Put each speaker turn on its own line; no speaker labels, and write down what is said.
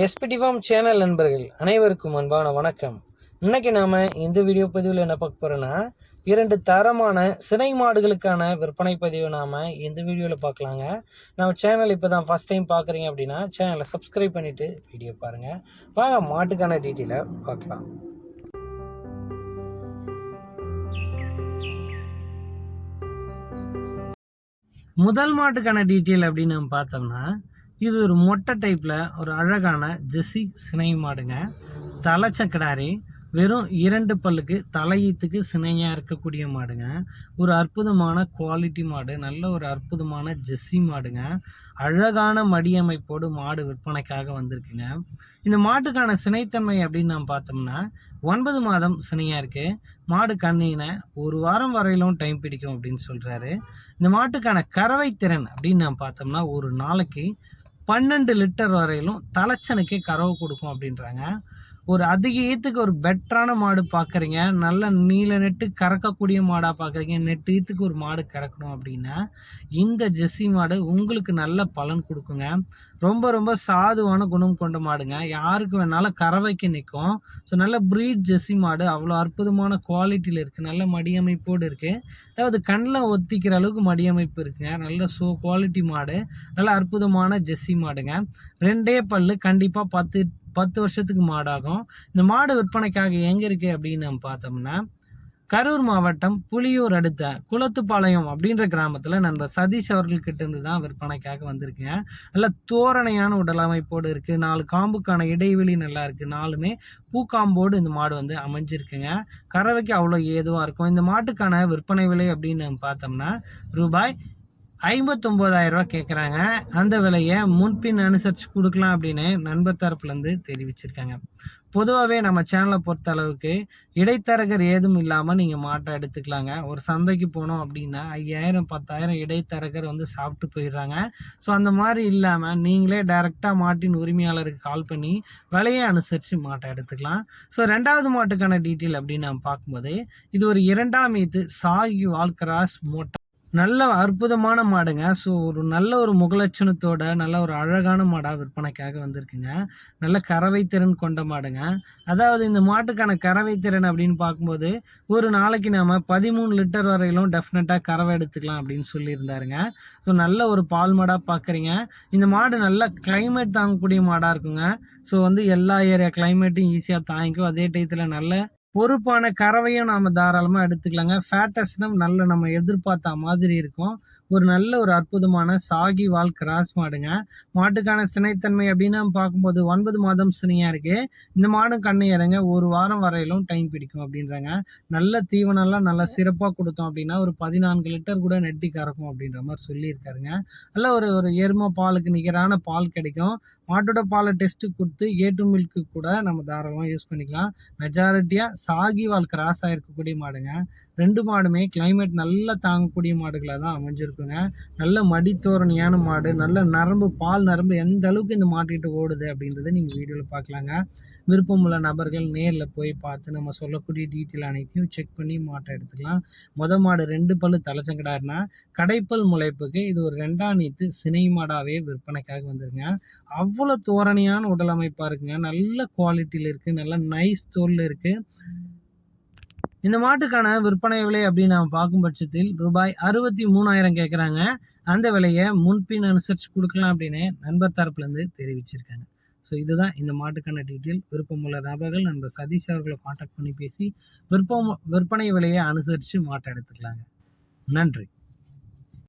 SPD form channel நண்பர்கள் அனைவருக்கும் அன்பான வணக்கம். இன்னைக்கு நாம் இந்த வீடியோ பதிவில் என்ன பார்க்க போகிறோன்னா இரண்டு தரமான சினை மாடுகளுக்கான விற்பனை பதிவை நாம் இந்த வீடியோவில் பார்க்கலாங்க. நம்ம சேனல் இப்போ தான் ஃபஸ்ட் டைம் பார்க்குறீங்க அப்படின்னா சேனலை சப்ஸ்கிரைப் பண்ணிட்டு வீடியோ பாருங்கள் வாங்க மாட்டுக்கான டீட்டெயிலை பார்க்கலாம். முதல் மாட்டுக்கான டீட்டெயில் அப்படின்னு நம்ம பார்த்தோம்னா இது ஒரு மொட்டை டைப்பில் ஒரு அழகான ஜெஸ்ஸி சினை மாடுங்க. தலைச்சக்கடாரி வெறும் இரண்டு பல்லுக்கு தலையீத்துக்கு சினையாக இருக்கக்கூடிய மாடுங்க. ஒரு அற்புதமான குவாலிட்டி மாடு நல்ல ஒரு அற்புதமான ஜெஸ்ஸி மாடுங்க. அழகான மடியமைப்போடு மாடு விற்பனைக்காக வந்திருக்குங்க. இந்த மாட்டுக்கான சினைத்தன்மை அப்படின்னு நாம் பார்த்தோம்னா ஒன்பது மாதம் சினையாக இருக்குது மாடு கண்ணினை ஒரு வாரம் வரையிலும் டைம் பிடிக்கும் அப்படின்னு சொல்கிறாரு இந்த மாட்டுக்கான கறவை திறன் அப்படின்னு நாம் பார்த்தோம்னா ஒரு நாளைக்கு பன்னெண்டு லிட்டர் வரையிலும் தலைச்சனுக்கே கறவை கொடுக்கும் அப்படின்றாங்க. ஒரு அதிக ஈத்துக்கு ஒரு பெட்டரான மாடு பார்க்குறீங்க நல்ல நீல நெட்டு கறக்கக்கூடிய மாடாக பார்க்குறீங்க நெட்டு ஈத்துக்கு ஒரு மாடு கறக்கணும் அப்படின்னா இந்த ஜெர்சி மாடு உங்களுக்கு நல்ல பலன் கொடுக்குங்க. ரொம்ப ரொம்ப சாதுவான குணம் கொண்ட மாடுங்க. யாருக்கு வேணாலும் கறவைக்கு நிற்கும். ஸோ நல்ல ப்ரீட் ஜெர்சி மாடு. அவ்வளோ அற்புதமான குவாலிட்டியில் இருக்குது நல்ல மடியமைப்போடு இருக்குது அதாவது கண்ணில் ஒத்திக்கிற அளவுக்கு மடியமைப்பு இருக்குங்க. நல்ல சோ குவாலிட்டி மாடு. நல்ல அற்புதமான ஜெஸ்ஸி மாடுங்க. ரெண்டே பல் கண்டிப்பாக பத்து பத்து வருஷத்துக்கு மாடாகும். இந்த மாடு விற்பனைக்காக எங்கே இருக்குது அப்படின்னு நம்ம பார்த்தோம்னா கரூர் மாவட்டம் புலியூர் அடுத்த குளத்துப்பாளையம் அப்படின்ற கிராமத்தில் நண்பர் சதீஷ் அவர்கள்கிட்ட இருந்து தான் விற்பனைக்காக வந்திருக்குங்க நல்ல தோரணையான உடல் அமைப்போடு இருக்குது நாலு காம்புக்கான இடைவெளி நல்லா இருக்குது நாலுமே பூக்காம்போடு இந்த மாடு வந்து அமைஞ்சிருக்குங்க. கறவைக்கு அவ்வளோ ஏதுவாக இருக்கும். இந்த மாட்டுக்கான விற்பனை விலை அப்படின்னு பார்த்தோம்னா ரூபாய் ஐம்பத்தொம்போதாயிரம் ரூபா கேட்குறாங்க அந்த விலையை முன்பின் அனுசரித்து கொடுக்கலாம் அப்படின்னு நண்பர் தரப்புலேருந்து தெரிவிச்சிருக்காங்க. பொதுவாகவே நம்ம சேனலை பொறுத்த அளவுக்கு இடைத்தரகர் ஏதும் இல்லாமல் நீங்கள் மாட்டை எடுத்துக்கலாங்க. ஒரு சந்தைக்கு போனோம் அப்படின்னா ஐயாயிரம் பத்தாயிரம் இடைத்தரகர் வந்து சாப்பிட்டு போயிடுறாங்க. ஸோ அந்த மாதிரி இல்லாமல் நீங்களே டைரெக்டாக மாட்டின் உரிமையாளருக்கு கால் பண்ணி விலையை அனுசரித்து மாட்டை எடுத்துக்கலாம். ஸோ ரெண்டாவது மாட்டுக்கான டீட்டெயில் அப்படின்னு நம்ம பார்க்கும்போது இது ஒரு இரண்டாம் மீது சாகி வால்கராஸ் மோட்டா நல்ல அற்புதமான மாடுங்க. ஸோ ஒரு நல்ல ஒரு முகலட்சணத்தோட நல்ல ஒரு அழகான மாடாக விற்பனைக்காக வந்திருக்குங்க. நல்ல கறவை திறன் கொண்ட மாடுங்க. அதாவது இந்த மாட்டுக்கான கறவை திறன் அப்படின்னு பார்க்கும்போது ஒரு நாளைக்கு நாம் பதிமூணு லிட்டர் வரையிலும் டெஃபினட்டாக கறவை எடுத்துக்கலாம் அப்படின்னு சொல்லியிருந்தாருங்க. ஸோ நல்ல ஒரு பால் மாடாக பார்க்குறீங்க இந்த மாடு நல்ல கிளைமேட் தாங்கக்கூடிய மாடாக இருக்குங்க. ஸோ வந்து எல்லா ஏரியா கிளைமேட்டும் ஈஸியாக தாங்கிக்கும். அதே டயத்தில் நல்ல பொறுப்பான கறவையும் நாம் தாராளமாக எடுத்துக்கலாங்க. ஃபேட்டஸ்னும் நல்ல நம்ம எதிர்பார்த்த மாதிரி இருக்கும். ஒரு நல்ல ஒரு அற்புதமான சாகி வால் கிராஸ் மாடுங்க. மாட்டுக்கான சினைத்தன்மை அப்படின்னு பார்க்கும்போது ஒன்பது மாதம் சினையாக இருக்குது இந்த மாடும் கண்ணு இறங்க ஒரு வாரம் வரையிலும் டைம் பிடிக்கும் அப்படின்றாங்க. நல்ல தீவனம்லாம் நல்லா சிறப்பாக கொடுத்தோம் அப்படின்னா ஒரு பதினான்கு லிட்டர் கூட நெட்டி கறக்கும் அப்படின்ற மாதிரி சொல்லியிருக்காருங்க. நல்ல ஒரு ஒரு எரும பாலுக்கு நிகரான பால் கிடைக்கும். மாட்டோட பாலை டெஸ்ட்டு கொடுத்து ஏட்டு மில்க்கு கூட நம்ம தாராளமாக யூஸ் பண்ணிக்கலாம். மெஜாரிட்டியாக சாகி வால் கிராஸ் ஆகிருக்கக்கூடிய மாடுங்க. ரெண்டு மாடுமே கிளைமேட் நல்லா தாங்கக்கூடிய மாடுகளாக தான் அமைஞ்சிருக்குங்க. நல்ல மடித்தோரணியான மாடு நல்ல நரம்பு பால் நரம்பு எந்த அளவுக்கு இந்த மாட்டுக்கிட்ட ஓடுது அப்படின்றத நீங்கள் வீடியோவில் பார்க்கலாங்க. விருப்பமுள்ள நபர்கள் நேரில் போய் பார்த்து நம்ம சொல்லக்கூடிய டீட்டெயில் அனைத்தையும் செக் பண்ணி மாட்டை எடுத்துக்கலாம். மொத மாடு ரெண்டு பல்லு தலைச்சங்கடாருனா கடைப்பல் முளைப்புக்கு இது ஒரு ரெண்டாம் நீத்து சினை மாடாகவே விற்பனைக்காக வந்துருங்க அவ்வளோ தோரணையான உடல் அமைப்பாக இருக்குங்க. நல்ல குவாலிட்டியில் இருக்குது நல்ல நைஸ் தோலில் இருக்குது இந்த மாட்டுக்கான விற்பனை விலை அப்படின்னு நம்ம பார்க்கும் பட்சத்தில் ரூபாய் அறுபத்தி மூணாயிரம் கேட்குறாங்க அந்த விலையை முன்பின் அனுசரித்து கொடுக்கலாம் அப்படின்னு நண்பர் தரப்புலேருந்து தெரிவிச்சிருக்காங்க. ஸோ இதுதான் இந்த மாட்டுக்கான டீட்டெயில் விருப்பமுள்ள நபர்கள் நண்பர் சதீஷ் அவர்களை காண்டாக்ட் பண்ணி பேசி விருப்பம் விற்பனை விலையை அனுசரித்து மாட்டை எடுத்துக்கலாங்க. நன்றி.